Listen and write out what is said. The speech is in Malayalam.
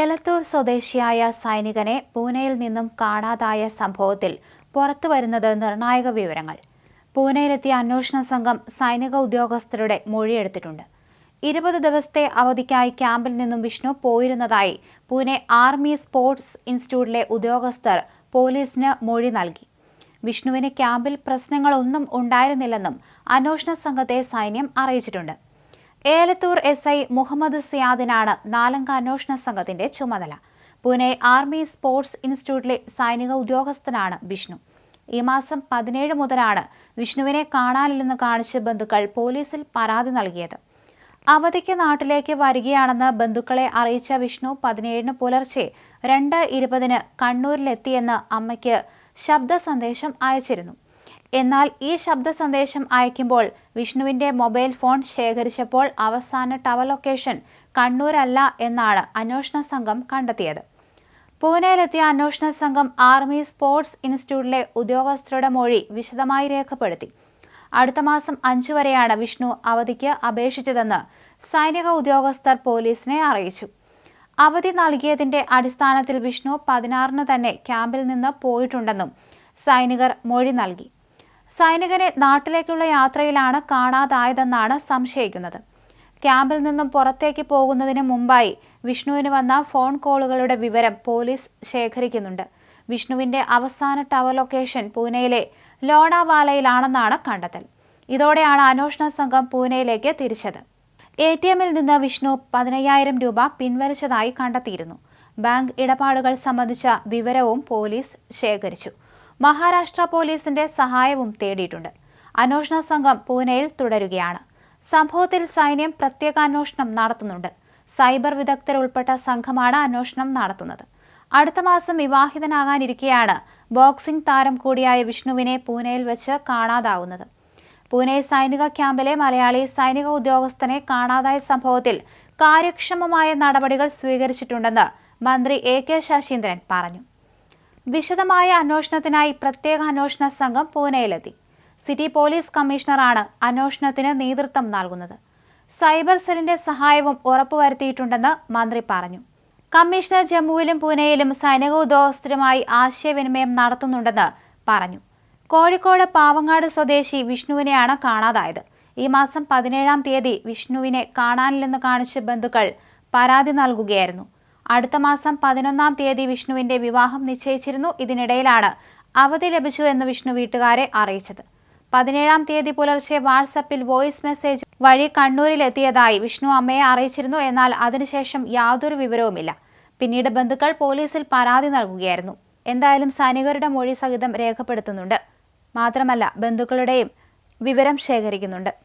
എലത്തൂർ സ്വദേശിയായ സൈനികനെ പൂനെയിൽ നിന്നും കാണാതായ സംഭവത്തിൽ പുറത്തുവരുന്നത് നിർണായക വിവരങ്ങൾ. പൂനെയിലെത്തിയ അന്വേഷണ സംഘം സൈനിക ഉദ്യോഗസ്ഥരുടെ മൊഴിയെടുത്തിട്ടുണ്ട്. ഇരുപത് ദിവസത്തെ അവധിക്കായി ക്യാമ്പിൽ നിന്നും വിഷ്ണു പോയിരുന്നതായി പൂനെ ആർമി സ്പോർട്സ് ഇൻസ്റ്റിറ്റ്യൂട്ടിലെ ഉദ്യോഗസ്ഥർ പോലീസിന് മൊഴി നൽകി. വിഷ്ണുവിന് ക്യാമ്പിൽ പ്രശ്നങ്ങളൊന്നും ഉണ്ടായിരുന്നില്ലെന്നും അന്വേഷണ സംഘത്തെ സൈന്യം അറിയിച്ചിട്ടുണ്ട്. ഏലത്തൂർ എസ് ഐ മുഹമ്മദ് സിയാദിനാണ് നാലംഗ അന്വേഷണ സംഘത്തിന്റെ ചുമതല. പൂനെ ആർമി സ്പോർട്സ് ഇൻസ്റ്റിറ്റ്യൂട്ടിലെ സൈനിക ഉദ്യോഗസ്ഥനാണ് വിഷ്ണു. ഈ മാസം പതിനേഴ് മുതലാണ് വിഷ്ണുവിനെ കാണാനില്ലെന്ന് കാണിച്ച് ബന്ധുക്കൾ പോലീസിൽ പരാതി നൽകിയത്. അവധിക്ക് നാട്ടിലേക്ക് വരികയാണെന്ന് ബന്ധുക്കളെ അറിയിച്ച വിഷ്ണു പതിനേഴിന് പുലർച്ചെ രണ്ട് ഇരുപതിന് കണ്ണൂരിലെത്തിയെന്ന് അമ്മയ്ക്ക് ശബ്ദ സന്ദേശം അയച്ചിരുന്നു. എന്നാൽ ഈ ശബ്ദ സന്ദേശം അയക്കുമ്പോൾ വിഷ്ണുവിന്റെ മൊബൈൽ ഫോൺ ശേഖരിച്ചപ്പോൾ അവസാന ടവർ ലൊക്കേഷൻ കണ്ണൂരല്ല എന്നാണ് അന്വേഷണ സംഘം കണ്ടെത്തിയത്. പൂനെയിലെത്തിയ അന്വേഷണ സംഘം ആർമി സ്പോർട്സ് ഇൻസ്റ്റിറ്റ്യൂട്ടിലെ ഉദ്യോഗസ്ഥരുടെ മൊഴി വിശദമായി രേഖപ്പെടുത്തി. അടുത്ത മാസം അഞ്ചു വരെയാണ് വിഷ്ണു അവധിക്ക് അപേക്ഷിച്ചതെന്ന് സൈനിക ഉദ്യോഗസ്ഥർ പോലീസിനെ അറിയിച്ചു. അവധി നൽകിയതിന്റെ അടിസ്ഥാനത്തിൽ വിഷ്ണു പതിനാറിന് തന്നെ ക്യാമ്പിൽ നിന്ന് പോയിട്ടുണ്ടെന്നും സൈനികർ മൊഴി നൽകി. സൈനികനെ നാട്ടിലേക്കുള്ള യാത്രയിലാണ് കാണാതായതെന്നാണ് സംശയിക്കുന്നത്. ക്യാമ്പിൽ നിന്നും പുറത്തേക്ക് പോകുന്നതിന് മുമ്പായി വിഷ്ണുവിന് വന്ന ഫോൺ കോളുകളുടെ വിവരം പോലീസ് ശേഖരിക്കുന്നുണ്ട്. വിഷ്ണുവിന്റെ അവസാന ടവർ ലൊക്കേഷൻ പൂനെയിലെ ലോണാവാലയിലാണെന്നാണ് കണ്ടെത്തൽ. ഇതോടെയാണ് അന്വേഷണ സംഘം പൂനെയിലേക്ക് തിരിച്ചത്. എ ടി എമ്മിൽ നിന്ന് വിഷ്ണു പതിനയ്യായിരം രൂപ പിൻവലിച്ചതായി കണ്ടെത്തിയിരുന്നു. ബാങ്ക് ഇടപാടുകൾ സംബന്ധിച്ച വിവരവും പോലീസ് ശേഖരിച്ചു. മഹാരാഷ്ട്ര പോലീസിന്റെ സഹായവും തേടിയിട്ടുണ്ട്. അന്വേഷണ സംഘം പൂനെയിൽ തുടരുകയാണ്. സംഭവത്തിൽ സൈന്യം പ്രത്യേക അന്വേഷണം നടത്തുന്നുണ്ട്. സൈബർ വിദഗ്ധരുൾപ്പെട്ട സംഘമാണ് അന്വേഷണം നടത്തുന്നത്. അടുത്ത മാസം വിവാഹിതനാകാനിരിക്കെയാണ് ബോക്സിംഗ് താരം കൂടിയായ വിഷ്ണുവിനെ പൂനെയിൽ വെച്ച് കാണാതാവുന്നത്. പൂനെ സൈനിക ക്യാമ്പിലെ മലയാളി സൈനിക ഉദ്യോഗസ്ഥനെ കാണാതായ സംഭവത്തിൽ കാര്യക്ഷമമായ നടപടികൾ സ്വീകരിച്ചിട്ടുണ്ടെന്ന് മന്ത്രി എ കെ ശശീന്ദ്രൻ പറഞ്ഞു. വിശദമായ അന്വേഷണത്തിനായി പ്രത്യേക അന്വേഷണ സംഘം പൂനെയിലെത്തി. സിറ്റി പോലീസ് കമ്മീഷണറാണ് അന്വേഷണത്തിന് നേതൃത്വം നൽകുന്നത്. സൈബർ സെല്ലിന്റെ സഹായവും ഉറപ്പുവരുത്തിയിട്ടുണ്ടെന്ന് മന്ത്രി പറഞ്ഞു. കമ്മീഷണർ ജമ്മുവിലും പൂനെയിലും സൈനിക ഉദ്യോഗസ്ഥരുമായി ആശയവിനിമയം നടത്തുന്നുണ്ടെന്ന് പറഞ്ഞു. കോഴിക്കോട് പാവങ്ങാട് സ്വദേശി വിഷ്ണുവിനെയാണ് കാണാതായത്. ഈ മാസം പതിനേഴാം തീയതി വിഷ്ണുവിനെ കാണാനില്ലെന്ന് കാണിച്ച് ബന്ധുക്കൾ പരാതി നൽകുകയായിരുന്നു. അടുത്ത മാസം പതിനൊന്നാം തീയതി വിഷ്ണുവിന്റെ വിവാഹം നിശ്ചയിച്ചിരുന്നു. ഇതിനിടയിലാണ് അവധി ലഭിച്ചു എന്ന് വിഷ്ണു വീട്ടുകാരെ അറിയിച്ചത്. പതിനേഴാം തീയതി പുലർച്ചെ വാട്സപ്പിൽ വോയിസ് മെസ്സേജ് വഴി കണ്ണൂരിലെത്തിയതായി വിഷ്ണു അമ്മയെ അറിയിച്ചിരുന്നു. എന്നാൽ അതിനുശേഷം യാതൊരു വിവരവുമില്ല. പിന്നീട് ബന്ധുക്കൾ പോലീസിൽ പരാതി നൽകുകയായിരുന്നു. എന്തായാലും സൈനികരുടെ മൊഴി സഹിതം രേഖപ്പെടുത്തുന്നുണ്ട്. മാത്രമല്ല ബന്ധുക്കളുടെയും വിവരം ശേഖരിക്കുന്നുണ്ട്.